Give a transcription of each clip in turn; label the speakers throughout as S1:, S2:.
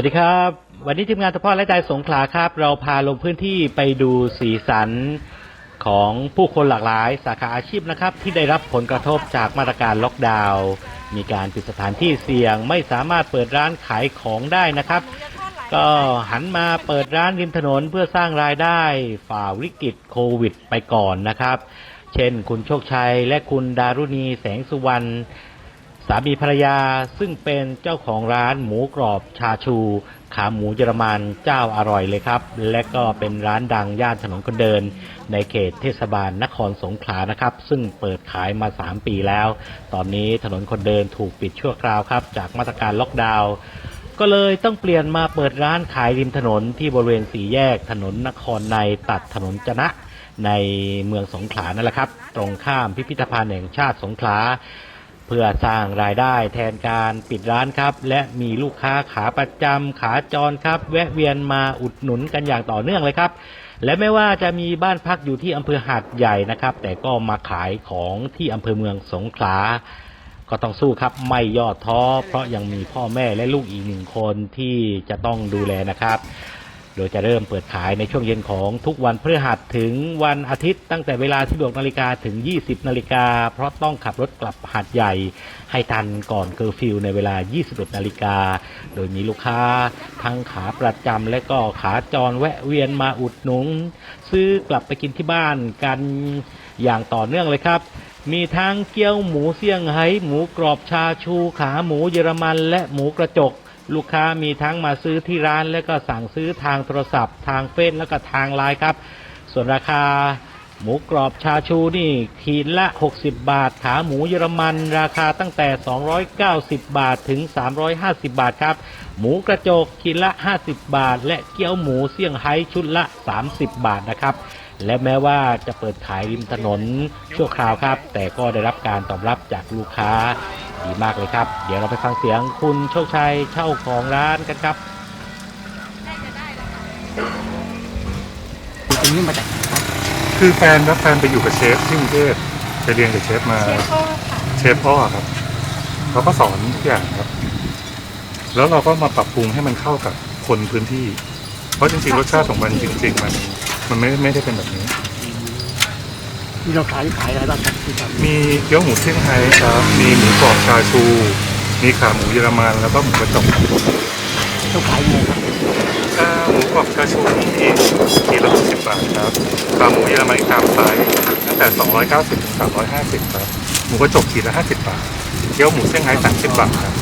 S1: วัสดีครับ วันนี้ทีมงานทพและใจสงขลาครับ เราพาลงพื้นที่ไปดูสีสันของผู้คนหลากหลาย สาขาอาชีพนะครับ ที่ได้รับผลกระทบจากมาตรการล็อกดาวน์มีการปิดสถานที่เสี่ยงไม่สามารถเปิดร้านขายของได้นะครับ ก็หันมาเปิดร้านริมถนนเพื่อสร้างรายได้ฝ่าวิกฤตโควิด ไปก่อนนะครับ เช่น คุณโชคชัยและคุณดารุณีแสงสุวรรณ สามีภรรยาซึ่งเป็นเจ้าของร้านหมูกรอบชาชู ขาหมูเยอรมันเจ้าอร่อยเลยครับ และก็เป็นร้านดังย่านถนนคนเดิน ในเขตเทศบาลนครสงขลานะครับ ซึ่งเปิดขายมา 3 ปีแล้ว ตอนนี้ถนนคนเดินถูกปิดชั่วคราวครับ จากมาตรการล็อกดาวน์ก็เลยต้องเปลี่ยนมาเปิดร้านขายริมถนนที่บริเวณสี่แยกถนนนครในตัดถนนจนะในเมืองสงขลานั่นแหละครับ ตรงข้ามพิพิธภัณฑ์แห่งชาติสงขลา เพื่อสร้างรายได้แทนการปิดร้านครับ และมีลูกค้าขาประจำขาจรครับ แวะเวียนมาอุดหนุนกันอย่างต่อเนื่องเลยครับ และไม่ว่าจะมีบ้านพักอยู่ที่อำเภอหาดใหญ่นะครับ แต่ก็มาขายของที่อำเภอเมืองสงขลาก็ต้องสู้ครับไม่ย่อท้อเพราะยังมีพ่อแม่และลูกอีกหนึ่งคนที่จะต้องดูแลนะครับ โดยจะเริ่มเปิดขายในช่วงเย็นของทุกวันพฤหัสถึงวันอาทิตย์ตั้งแต่เวลา 16นาฬิกาถึง 20นาฬิกาเพราะต้องขับรถกลับหาดใหญ่ให้ทันก่อนเคอร์ฟิวในเวลา 21นาฬิกา โดยมีลูกค้าทั้งขาประจำและก็ขาจรแวะเวียนมาอุดหนุนซื้อกลับไปกินที่บ้านกันอย่างต่อเนื่องเลยครับมีทั้งเกี๊ยวหมูเซี่ยงไฮ้หมูกรอบชาชูขาหมูเยอรมันและหมูกระจก ลูกค้ามีทั้งมาซื้อที่ร้าน และก็สั่งซื้อทางโทรศัพท์ ทางเฟซแล้วก็ทางไลน์ครับ ส่วนราคาหมูกรอบชาชูนี่ขีดละ 60 บาท ขาหมูเยอรมัน ราคาตั้งแต่ 290 บาทถึง 350 บาทครับ หมูกระจกขีดละ 50 บาท และเกี๊ยวหมูเซี่ยงไฮ้ชุดละ 30 บาทนะครับ และแม้ว่าจะเปิดขายริมถนนชั่วคราวครับ แต่ก็ได้รับการตอบรับจากลูกค้า ดีมากเลยครับ เดี๋ยวเราไปฟังเสียงคุณโชคชัยเช่าของร้านกันครับ
S2: ตรงนี้มาจากไหนครับ
S3: คือแฟนครับแฟนไปอยู่กับเชฟที่กรุงเทพไปเรียนกับเชฟมา
S4: เชฟโอ้ค่ะ
S3: เชฟพ่อครับเขาก็สอนทุกอย่างครับ แล้วเราก็มาปรับปรุงให้มันเข้ากับคนพื้นที่ เพราะจริงๆรสชาติของมันจริง ๆ มันมันไม่ไม่ได้เป็นแบบนี้
S2: ที่เราขายขายอะไรบ้างครับที่ทำ
S3: มีเกี๊ยวหมูเซี่ยงไฮ้ครับ มีหมูกรอบชาชู มีขาหมูเยอรมันแล้วก็หมูกระจกครับ
S2: ต้องขายยังไงครับ
S3: อ่าหมูกรอบชาชูนี่ขีดละ60บาทครับขาหมูเยอรมันตามไซส์ตั้งแต่ 290ถึง350ครับ หมูกระจกขีดละ50 บาท เกี๊ยวหมูเซี่ยงไฮ้30 บาทครับ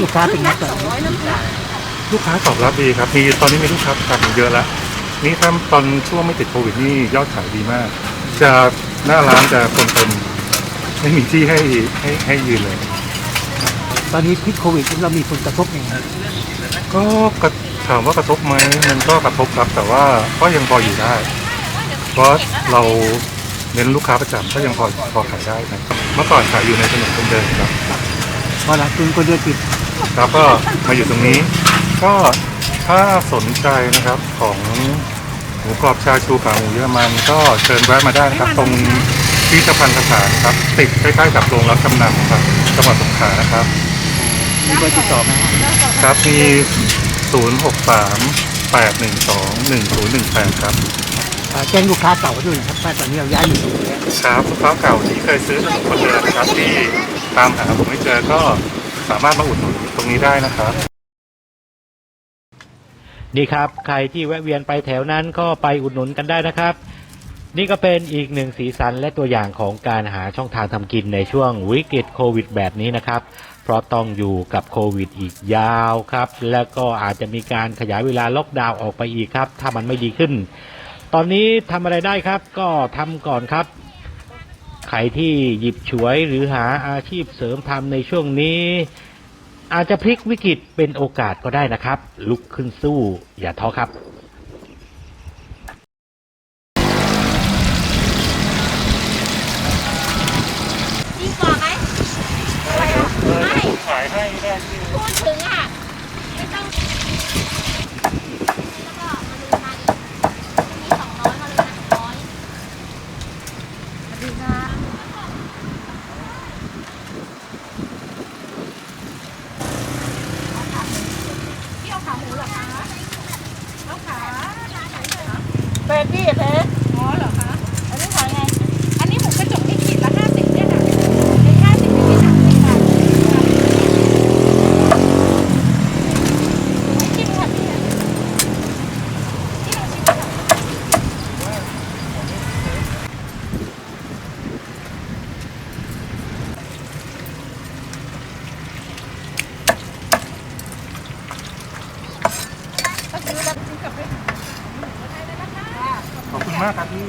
S2: ลูกค้าเป็นนัก
S4: สองร้อยน้ำตาล
S3: ลูกค้าตอบรับดีครับ มีตอนนี้มีลูกค้าประจำเยอะแล้ว นี่ถ้าตอนช่วงไม่ติดโควิดนี่ยอดขายดีมาก จะหน้าร้านจะคนเต็มไม่มีที่ให้ให้ให้ยืนเลย
S2: ตอนนี้พิษโควิดเรามีผลกระทบยังไง
S3: ก็กระถามว่ากระทบไหมมันก็กระทบครับแต่ว่าก็ยังพออยู่ได้ เพราะเราเน้นลูกค้าประจำก็ยังพอพอขายได้นะเมื่อก่อนขายอยู่ในถนนคนเดินครับ
S2: พอหลังคืนคนเดินปิด
S3: แล้วก็มาอยู่ตรงนี้ ก็ถ้าสนใจนะครับของ หมูกรอบชาชูขาหมูเยอรมันก็เชิญแวะมาได้นะครับ ตรงพิพิธภัณฑ์สถานครับ ติดใกล้ๆกับโรงรับจำนำครับจังหวัดสงขลานะครับ
S2: มีเบอร์ติดต่อไหมฮะ
S3: ครับมี 0 6 3 8 1 2 1 0 1 8 ครับ
S2: อ่าแจ้งลูกค้าเก่าด้วยนะครับว่าตอนนี้เราย้ายอยู่ตรงนี้
S3: ครับลูกค้าเก่าที่เคยซื้อถนนคนเดินนะครับที่ตามหาผมไม่เจอก็สามารถมาอุดหนุนตรงนี้ได้นะครับ
S1: นี่ครับ ใครที่แวะเวียนไปแถวนั้นก็ไปอุดหนุนกันได้นะครับ นี่ก็เป็นอีกหนึ่งสีสันและตัวอย่างของการหาช่องทางทำกินในช่วงวิกฤตโควิดแบบนี้นะครับ เพราะต้องอยู่กับโควิดอีกยาวครับ แล้วก็อาจจะมีการขยายเวลาล็อกดาวน์ออกไปอีกครับ ถ้ามันไม่ดีขึ้น ตอนนี้ทำอะไรได้ครับ ก็ทำก่อนครับใครที่หยิบฉวยหรือหาอาชีพเสริมทำในช่วงนี้ อาจจะพลิกวิกฤตเป็นโอกาสก็ได้นะครับ ลุกขึ้นสู้อย่าท้อครับ
S4: จริงกว่าไหมอะไรอะไม่
S3: ขายให้ได้ที่
S4: พูดถึงอะไม่ต้องแล้วก็มาดูมันมีสองร้อยมาเลยนะร้อยมาดูนะ
S5: ข
S3: อบคุ
S4: ณมากครับพี่